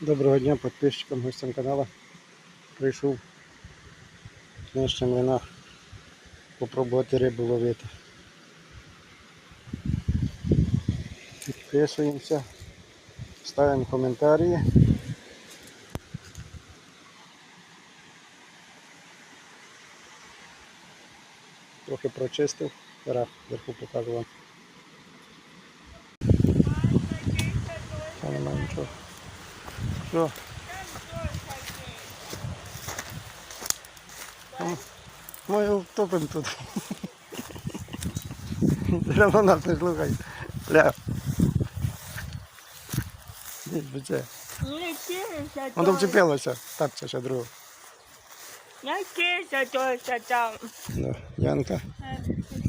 Доброго дня підписчикам, гостям каналу. Прийшов в нижче млинах попробувати рибу ловити. Підписуємося, ставимо коментарі. Трохи прочистив, зараз вверху покажу вам. Немає нічого. Що? Ми втопимо тут. Все одно нас не слухай. Ля. Ні, биче. Не кися Воно вчепилося. Тапця ще другу. Не кися тойся там. Ну, Янка. Е,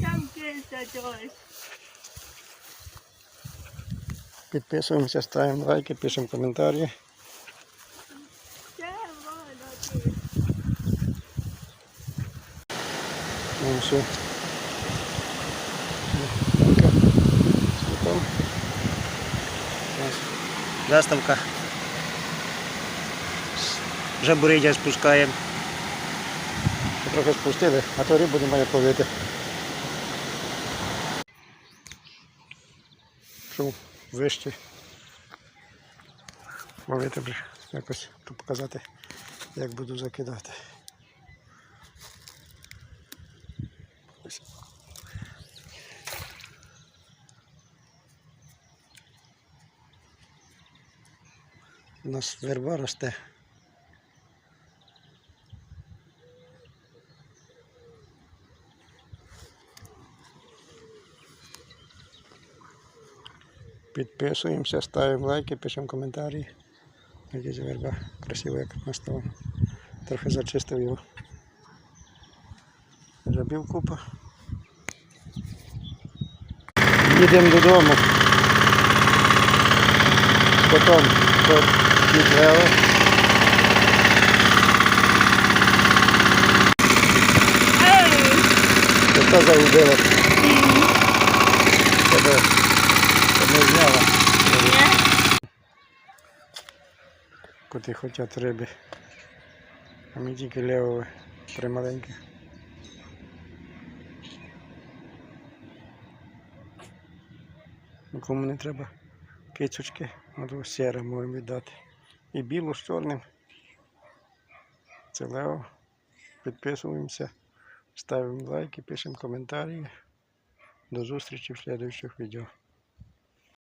Там кися тойся. Підписуємося, ставимо лайки, пишемо коментарі. Ну, все. Світом. Заставка. Вже буридя спускаємо. Трохи спустили, а то рибу немає ловити. Щоб вище ловити б якось тут показати, як буду закидати. У нас верба росте. Підписуємося, ставимо лайки, пишемо коментарі. Якась верба красиво як настала. Трохи зачистив його. Жабів купа. Їдемо додому. Потім підвели. Ей! Кота загубила. Тебе не зняла. Коти хочуть риби. А ми тільки левого три маленькі. Нікому не треба кицючки, можу сіре можемо віддати. І білу з чорним. Це Лео. Підписуємося, ставимо лайки, пишемо коментарі. До зустрічі в слідуючих відео.